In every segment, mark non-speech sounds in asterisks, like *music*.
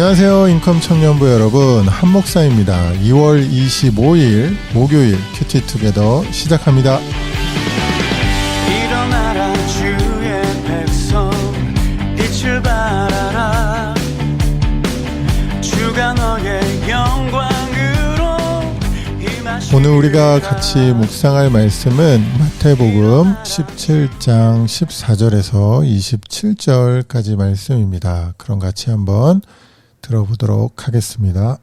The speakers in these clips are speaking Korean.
안녕하세요. 인컴 청년부 여러분. 한목사입니다. 2월 25일 목요일 큐티 투게더 시작합니다. 일어나라 주의 백성 빛을 발하라 주가 너의 영광으로 오늘 우리가 같이 묵상할 말씀은 마태복음 17장 14절에서 27절까지 말씀입니다. 그럼 같이 한번 들어보도록 하겠습니다.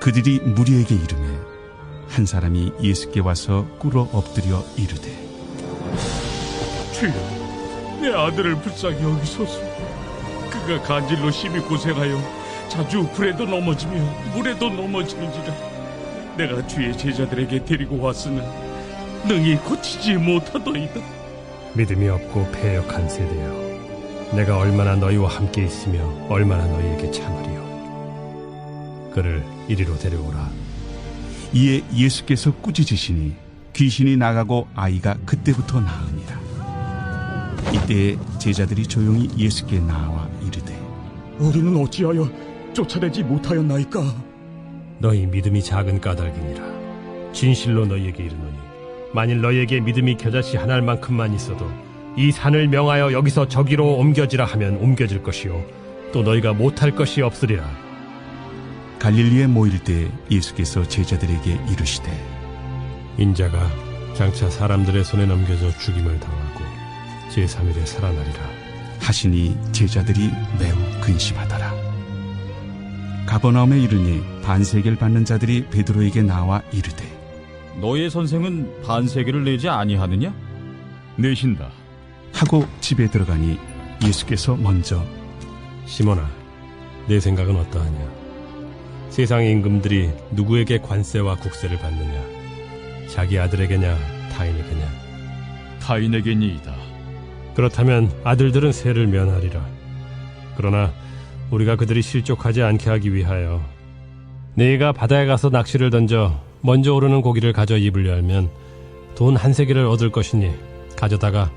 그들이 무리에게 이르매 한 사람이 예수께 와서 꿇어 엎드려 이르되 주여, 내 아들을 불쌍히 여기소서. 그가 간질로 심히 고생하여 자주 불에도 넘어지며 물에도 넘어지는지라. 내가 주의 제자들에게 데리고 왔으나 능히 고치지 못하더이다. 믿음이 없고 패역한 세대여 내가 얼마나 너희와 함께 있으며 얼마나 너희에게 참으리요? 그를 이리로 데려오라. 이에 예수께서 꾸짖으시니 귀신이 나가고 아이가 그때부터 나으니라. 이때에 제자들이 조용히 예수께 나와 이르되 우리는 어찌하여 쫓아내지 못하였나이까? 너희 믿음이 작은 까닭이니라. 진실로 너희에게 이르노니 만일 너희에게 믿음이 겨자씨 한 알만큼만 있어도 이 산을 명하여 여기서 저기로 옮겨지라 하면 옮겨질 것이요 또 너희가 못할 것이 없으리라 갈릴리에 모일 때 예수께서 제자들에게 이르시되 인자가 장차 사람들의 손에 넘겨져 죽임을 당하고 제3일에 살아나리라 하시니 제자들이 매우 근심하더라 가버나움에 이르니 반세계를 받는 자들이 베드로에게 나와 이르되 너의 선생은 반세계를 내지 아니하느냐? 내신다. 하고 집에 들어가니 예수께서 먼저 시몬아, 내 생각은 어떠하냐? 세상의 임금들이 누구에게 관세와 국세를 받느냐? 자기 아들에게냐, 타인에게냐? 타인에게니이다. 그렇다면 아들들은 세를 면하리라. 그러나 우리가 그들이 실족하지 않게 하기 위하여 네가 바다에 가서 낚시를 던져 먼저 오르는 고기를 가져 입을 열면 돈 한 세기를 얻을 것이니 가져다가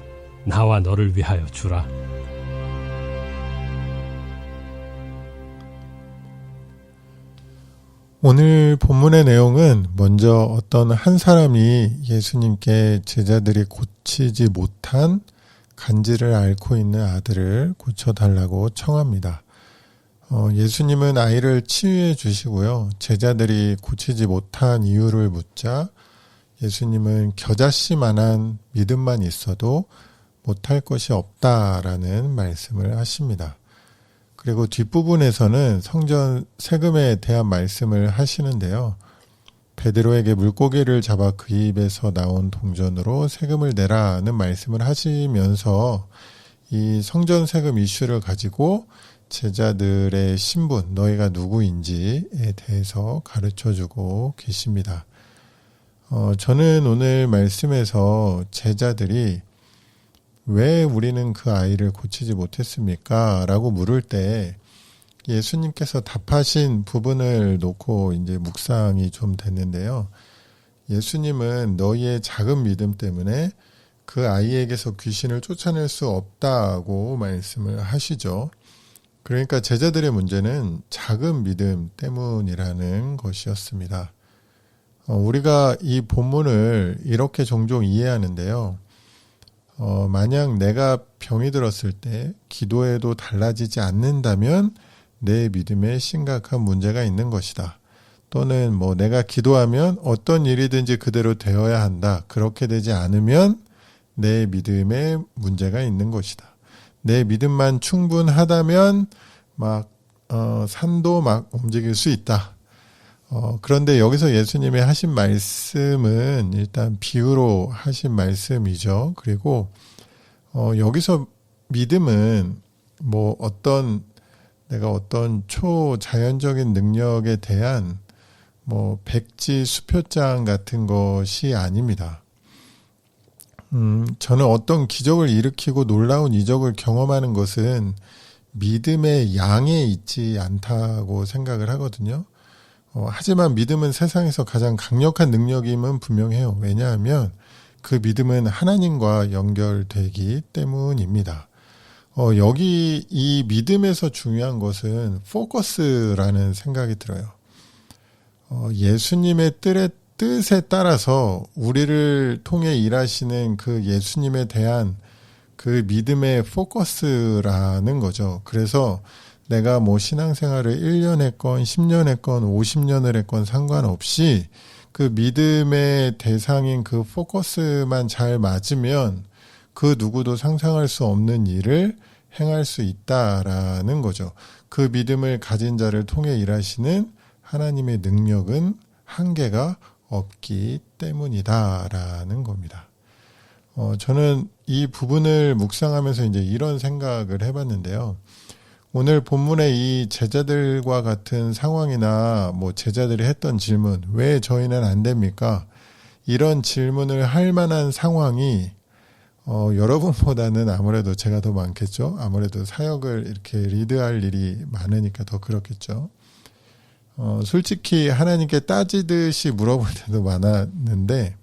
나와 너를 위하여 주라. 오늘 본문의 내용은 먼저 어떤 한 사람이 예수님께 제자들이 고치지 못한 간지를 앓고 있는 아들을 고쳐달라고 청합니다. 어, 예수님은 아이를 치유해 주시고요. 제자들이 고치지 못한 이유를 묻자 예수님은 겨자씨만한 믿음만 있어도 못할 것이 없다라는 말씀을 하십니다. 그리고 뒷부분에서는 성전 세금에 대한 말씀을 하시는데요. 베드로에게 물고기를 잡아 그 입에서 나온 동전으로 세금을 내라는 말씀을 하시면서 이 성전 세금 이슈를 가지고 제자들의 신분, 너희가 누구인지에 대해서 가르쳐 주고 계십니다. 어, 저는 오늘 말씀에서 제자들이 왜 우리는 그 아이를 고치지 못했습니까? 라고 물을 때 예수님께서 답하신 부분을 놓고 이제 묵상이 좀 됐는데요. 예수님은 너희의 작은 믿음 때문에 그 아이에게서 귀신을 쫓아낼 수 없다고 말씀을 하시죠. 그러니까 제자들의 문제는 작은 믿음 때문이라는 것이었습니다. 어, 우리가 이 본문을 이렇게 종종 이해하는데요. 어, 만약 내가 병이 들었을 때 기도해도 달라지지 않는다면 내 믿음에 심각한 문제가 있는 것이다. 또는 뭐 내가 기도하면 어떤 일이든지 그대로 되어야 한다. 그렇게 되지 않으면 내 믿음에 문제가 있는 것이다. 내 믿음만 충분하다면 막 어, 산도 막 움직일 수 있다. 어, 그런데 여기서 예수님이 하신 말씀은 일단 비유로 하신 말씀이죠. 그리고 어, 여기서 믿음은 뭐 어떤 내가 어떤 초자연적인 능력에 대한 뭐 백지 수표장 같은 것이 아닙니다. 음, 저는 어떤 기적을 일으키고 놀라운 이적을 경험하는 것은 믿음의 양에 있지 않다고 생각을 하거든요. 어, 하지만 믿음은 세상에서 가장 강력한 능력임은 분명해요. 왜냐하면 그 믿음은 하나님과 연결되기 때문입니다. 어, 여기 이 믿음에서 중요한 것은 포커스라는 생각이 들어요. 어, 예수님의 뜻에, 뜻에 따라서 우리를 통해 일하시는 그 예수님에 대한 그 믿음의 포커스라는 거죠. 그래서 내가 뭐 신앙생활을 1년 했건 10년 했건 50년을 했건 상관없이 그 믿음의 대상인 그 포커스만 잘 맞으면 그 누구도 상상할 수 없는 일을 행할 수 있다라는 거죠. 그 믿음을 가진 자를 통해 일하시는 하나님의 능력은 한계가 없기 때문이다라는 겁니다. 어, 저는 이 부분을 묵상하면서 이제 이런 생각을 해봤는데요. 오늘 본문의 이 제자들과 같은 상황이나 뭐 제자들이 했던 질문, 왜 저희는 안 됩니까? 이런 질문을 할 만한 상황이 어, 여러분보다는 아무래도 제가 더 많겠죠. 아무래도 사역을 이렇게 리드할 일이 많으니까 더 그렇겠죠. 어, 솔직히 하나님께 따지듯이 물어볼 때도 많았는데,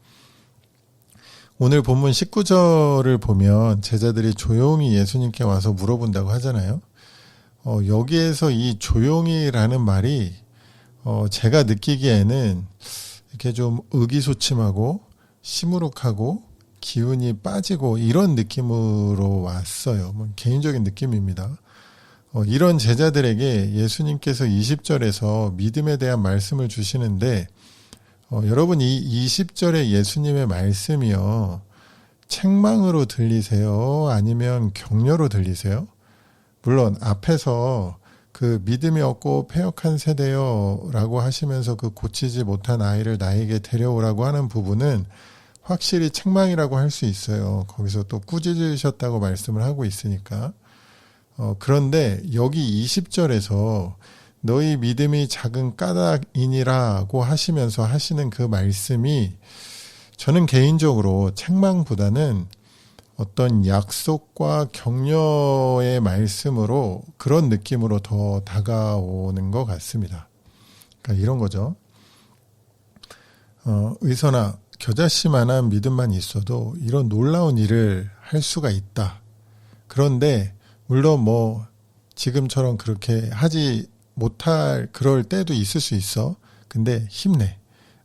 오늘 본문 19절을 보면 제자들이 조용히 예수님께 와서 물어본다고 하잖아요. 어, 여기에서 이 조용히라는 말이 어, 제가 느끼기에는 이렇게 좀 의기소침하고 시무룩하고 기운이 빠지고 이런 느낌으로 왔어요. 뭐 개인적인 느낌입니다. 어, 이런 제자들에게 예수님께서 20절에서 믿음에 대한 말씀을 주시는데 어, 여러분 이 20절의 예수님의 말씀이요. 책망으로 들리세요? 아니면 격려로 들리세요? 물론 앞에서 그 믿음이 없고 폐역한 세대요라고 하시면서 그 고치지 못한 아이를 나에게 데려오라고 하는 부분은 확실히 책망이라고 할 수 있어요. 거기서 또 꾸짖으셨다고 말씀을 하고 있으니까. 어, 그런데 여기 20절에서 너희 믿음이 작은 까닭이니라고 하시면서 하시는 그 말씀이 저는 개인적으로 책망보다는 어떤 약속과 격려의 말씀으로 그런 느낌으로 더 다가오는 것 같습니다. 그러니까 이런 거죠. 어, 의선아, 겨자씨만한 믿음만 있어도 이런 놀라운 일을 할 수가 있다. 그런데 물론 뭐 지금처럼 그렇게 하지 못할 그럴 때도 있을 수 있어. 근데 힘내.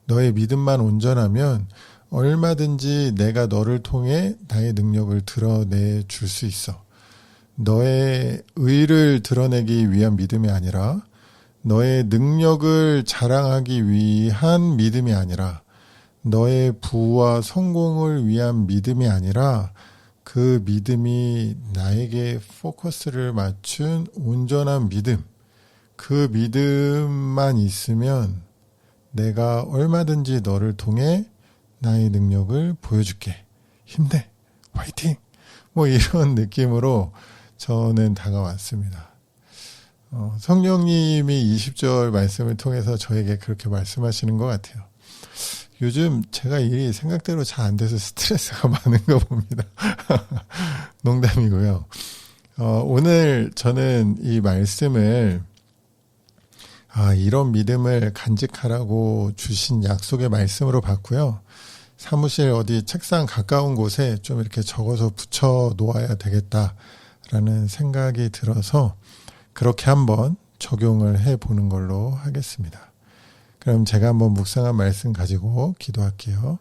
너의 믿음만 온전하면 얼마든지 내가 너를 통해 나의 능력을 드러내 줄 수 있어. 너의 의를 드러내기 위한 믿음이 아니라 너의 능력을 자랑하기 위한 믿음이 아니라 너의 부와 성공을 위한 믿음이 아니라 그 믿음이 나에게 포커스를 맞춘 온전한 믿음. 그 믿음만 있으면 내가 얼마든지 너를 통해 나의 능력을 보여줄게. 힘내. 화이팅! 뭐 이런 *laughs* 느낌으로 저는 다가왔습니다. 어, 성령님이 20절 말씀을 통해서 저에게 그렇게 말씀하시는 것 같아요. 요즘 제가 일이 생각대로 잘 안 돼서 스트레스가 *laughs* 많은 거 봅니다. *laughs* 농담이고요. 어, 오늘 저는 이 말씀을 아, 이런 믿음을 간직하라고 주신 약속의 말씀으로 봤고요. 사무실 어디 책상 가까운 곳에 좀 이렇게 적어서 붙여 놓아야 되겠다라는 생각이 들어서 그렇게 한번 적용을 해 보는 걸로 하겠습니다. 그럼 제가 한번 묵상한 말씀 가지고 기도할게요.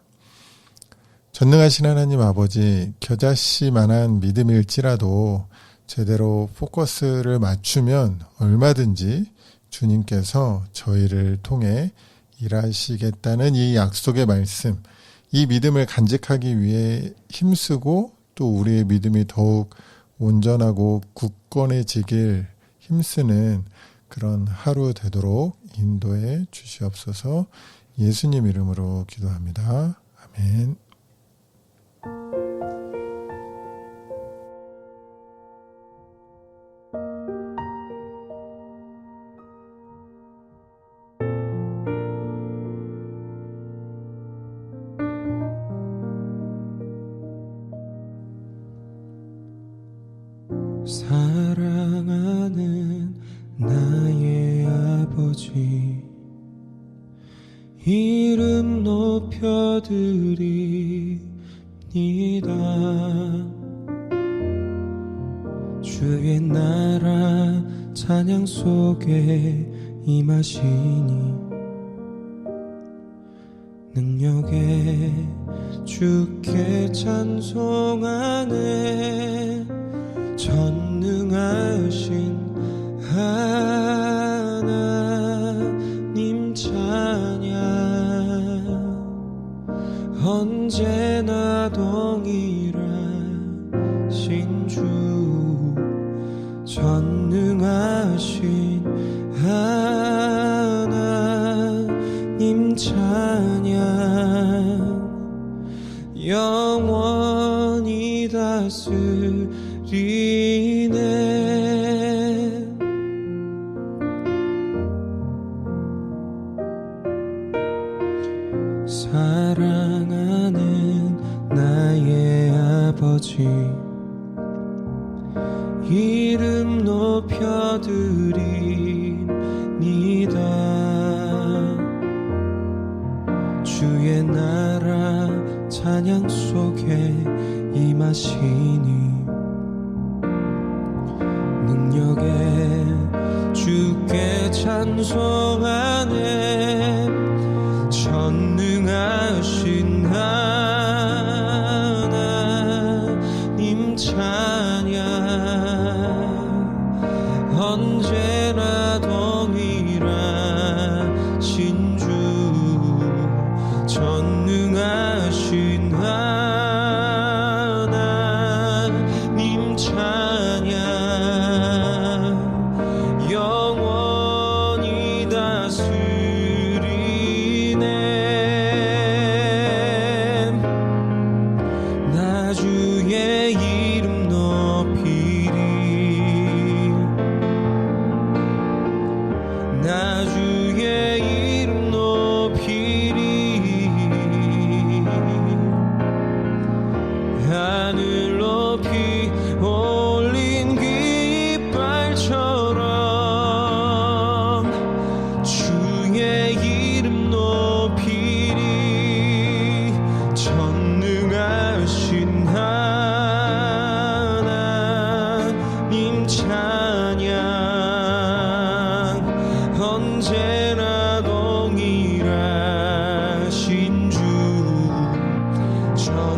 전능하신 하나님 아버지, 겨자씨만한 믿음일지라도 제대로 포커스를 맞추면 얼마든지 주님께서 저희를 통해 일하시겠다는 이 약속의 말씀, 이 믿음을 간직하기 위해 힘쓰고 또 우리의 믿음이 더욱 온전하고 굳건해지길 힘쓰는 그런 하루 되도록 인도해 주시옵소서 예수님 이름으로 기도합니다. 아멘. 드립니다. 주의 나라 찬양 속에 임하시니 능력에 주께 찬송하네 전능하신 하 언제나 동일하신 주 전 사랑하는 나의 아버지. 이름 높여드립니다. 주의 나라 찬양 속에 임하시니 능력에 주께 찬송하네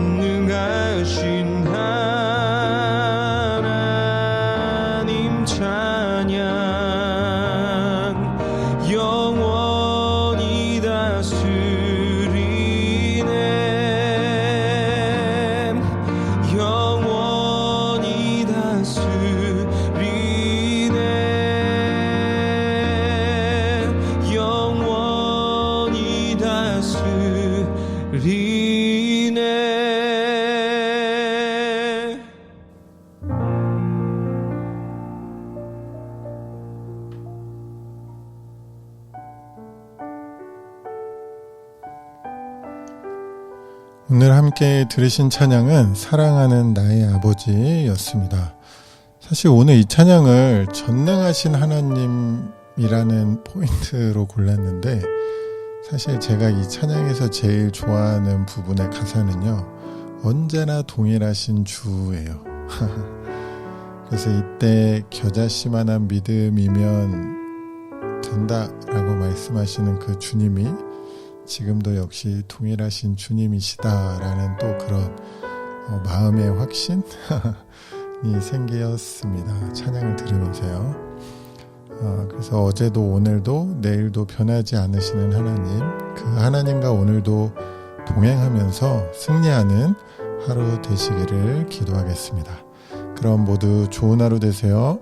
전능하신 하나님 찬양. 영원히 다스리네. 영원히 다스리네. 영원히 다스리 오늘 함께 들으신 찬양은 사랑하는 나의 아버지였습니다. 사실 오늘 이 찬양을 전능하신 하나님이라는 포인트로 골랐는데 사실 제가 이 찬양에서 제일 좋아하는 부분의 가사는요. 언제나 동일하신 주예요. *laughs* 그래서 이때 겨자씨만한 믿음이면 된다라고 말씀하시는 그 주님이 지금도 역시 동일하신 주님이시다라는 또 그런 어, 마음의 확신이 *laughs* 생겼습니다. 찬양을 들으면서요. 어, 그래서 어제도 오늘도 내일도 변하지 않으시는 하나님, 그 하나님과 오늘도 동행하면서 승리하는 하루 되시기를 기도하겠습니다. 그럼 모두 좋은 하루 되세요.